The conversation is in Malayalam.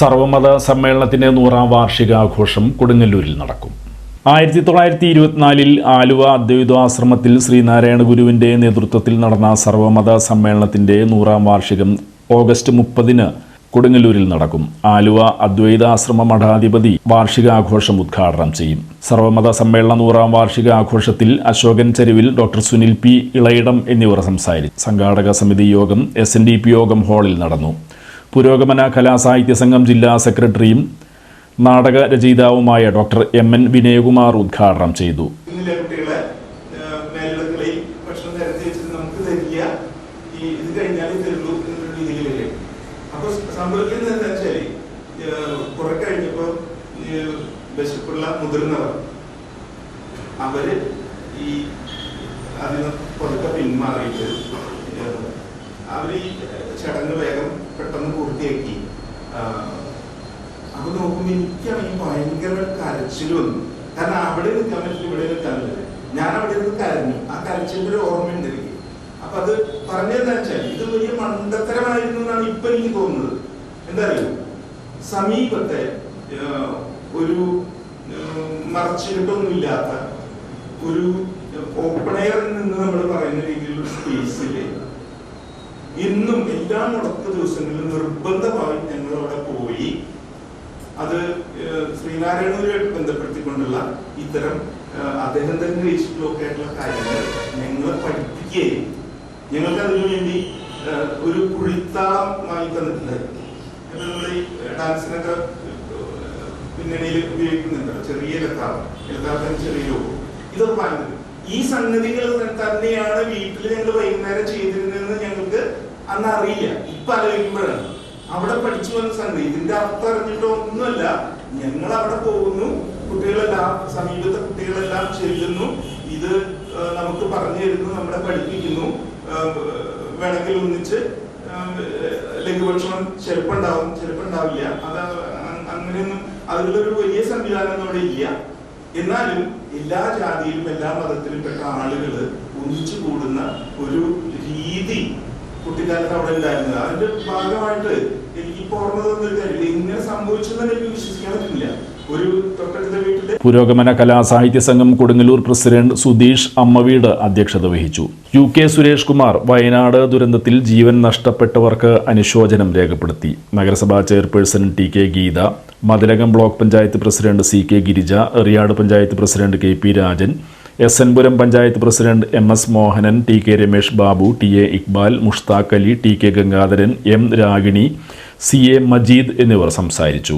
സർവമത സമ്മേളനത്തിന്റെ നൂറാം വാർഷികാഘോഷം കൊടുങ്ങല്ലൂരിൽ നടക്കും. ആയിരത്തി തൊള്ളായിരത്തി ഇരുപത്തിനാലിൽ ആലുവ അദ്വൈതാശ്രമത്തിൽ ശ്രീനാരായണ ഗുരുവിന്റെ നേതൃത്വത്തിൽ നടന്ന സർവമത സമ്മേളനത്തിന്റെ നൂറാം വാർഷികം ഓഗസ്റ്റ് മുപ്പതിന് കൊടുങ്ങല്ലൂരിൽ നടക്കും. ആലുവ അദ്വൈതാശ്രമ മഠാധിപതി വാർഷികാഘോഷം ഉദ്ഘാടനം ചെയ്യും. സർവമത സമ്മേളന നൂറാം വാർഷികാഘോഷത്തിൽ അശോകൻ ചരിവിൽ ഡോക്ടർ സുനിൽ പി ഇളയിടം എന്നിവർ സംസാരിച്ചു. സംഘാടക സമിതി യോഗം എസ് യോഗം ഹാളിൽ നടന്നു. പുരോഗമന കലാസാഹിത്യ സംഘം ജില്ലാ സെക്രട്ടറിയും നാടക രചയിതാവുമായ ഡോക്ടർ എം എൻ വിനയകുമാർ ഉദ്ഘാടനം ചെയ്തു. അവർ ഈ അതിന് പൊതുക്കെ പിന്മാറിയിട്ട് അവർ ഈ ചടങ്ങ് വേഗം പെട്ടെന്ന് പൂർത്തിയാക്കി. അപ്പൊ നോക്കുമ്പോ എനിക്കാണെങ്കിൽ ഭയങ്കര കരച്ചിൽ വന്നു. കാരണം അവിടെ നിൽക്കാൻ പറ്റില്ല ഇവിടെ നിൽക്കാൻ പറ്റില്ല. ഞാൻ അവിടെ നിന്ന് കരഞ്ഞു. ആ കരച്ചിലിന്റെ ഒരു ഓർമ്മയുണ്ട് എനിക്ക്. അപ്പൊ അത് പറഞ്ഞതെന്ന് വെച്ചാൽ ഇത് വലിയ മണ്ടത്തരമായിരുന്നു എന്നാണ് ഇപ്പൊ എനിക്ക് തോന്നുന്നത്. എന്താ സമീപത്തെ ഒരു മറച്ചിട്ടൊന്നുമില്ലാത്ത ഒരു ഓപ്പണയറിൽ നിന്ന് എല്ലാ മുടക്ക ദിവസങ്ങളിലും നിർബന്ധമായി ഞങ്ങൾ അവിടെ പോയി അത് ശ്രീനാരായണഗുരുമായിട്ട് ബന്ധപ്പെടുത്തിക്കൊണ്ടുള്ള ഇത്തരം അദ്ദേഹം തന്നെ രചിച്ചിട്ടുള്ളൊക്കെ ആയിട്ടുള്ള കാര്യങ്ങൾ ഞങ്ങളെ പഠിപ്പിക്കുകയും ഞങ്ങൾക്ക് അതിനു വേണ്ടി ഒരു കുഴിത്താളമായി തന്നിട്ടുണ്ടായിരുന്നു ഡാൻസിനൊക്കെ പിന്നണിയിൽ ഉപയോഗിക്കുന്നുണ്ട് ചെറിയ ലത്താളം ലത്താളത്തിന് ചെറിയ ലോകം ഇതൊക്കെ പറഞ്ഞത്. ഈ സംഗതികൾ തന്നെയാണ് വീട്ടിൽ ഞങ്ങൾ വൈകുന്നേരം ചെയ്തിരുന്നതെന്ന് ഞങ്ങൾക്ക് അന്ന് അറിയില്ല ഇപ്പൊ ആലോചിക്കുമ്പോഴാണ് അവിടെ പഠിച്ചു വന്ന സംഗതി. ഇതിന്റെ അർത്ഥം അറിഞ്ഞിട്ടോ ഒന്നുമല്ല. ഞങ്ങൾ അവിടെ പോകുന്നു. കുട്ടികളെല്ലാം സമീപത്തെ കുട്ടികളെല്ലാം ചെല്ലുന്നു. ഇത് നമുക്ക് പറഞ്ഞു തരുന്നു. നമ്മളെ പഠിപ്പിക്കുന്നു. വേണമെങ്കിൽ ഒന്നിച്ച് ലഘുഭക്ഷണം ചിലപ്പോൾ ഉണ്ടാവും ചിലപ്പോൾ ഉണ്ടാവില്ല അത് അങ്ങനെയൊന്നും അതിലൊരു വലിയ സംവിധാനം അവിടെ ഇല്ല. എന്നാലും എല്ലാ ജാതിയിലും എല്ലാ മതത്തിലും പെട്ട ആളുകൾ ഒന്നിച്ചു കൂടുന്ന ഒരു കുട്ടിക്കാലത്ത് അവിടെ ഉണ്ടായിരുന്നത് അതിന്റെ ഭാഗമായിട്ട് എനിക്ക് ഓർമ്മ കാര്യം. ഇങ്ങനെ സംഭവിച്ചെന്ന് എനിക്ക് വിശ്വസിക്കാൻ പറ്റില്ല. ഒരു തൊട്ടടുത്ത വീട്ടിലെ പുരോഗമന കലാസാഹിത്യ സംഘം കൊടുങ്ങല്ലൂർ പ്രസിഡന്റ് സുധീഷ് അമ്മവീട് അധ്യക്ഷത വഹിച്ചു. യു കെ സുരേഷ് കുമാർ വയനാട് ദുരന്തത്തിൽ ജീവൻ നഷ്ടപ്പെട്ടവർക്ക് അനുശോചനം രേഖപ്പെടുത്തി. നഗരസഭാ chairperson T K Geetha Mathilakam block panchayat president C K Girija Eriyad panchayat president K P Rajan S N Puram panchayat president M S Mohanan T K Ramesh Babu T A Iqbal Mushtaq Ali T K Gangadharan M Ragini C A Majeed എന്നിവർ സംസാരിച്ചു.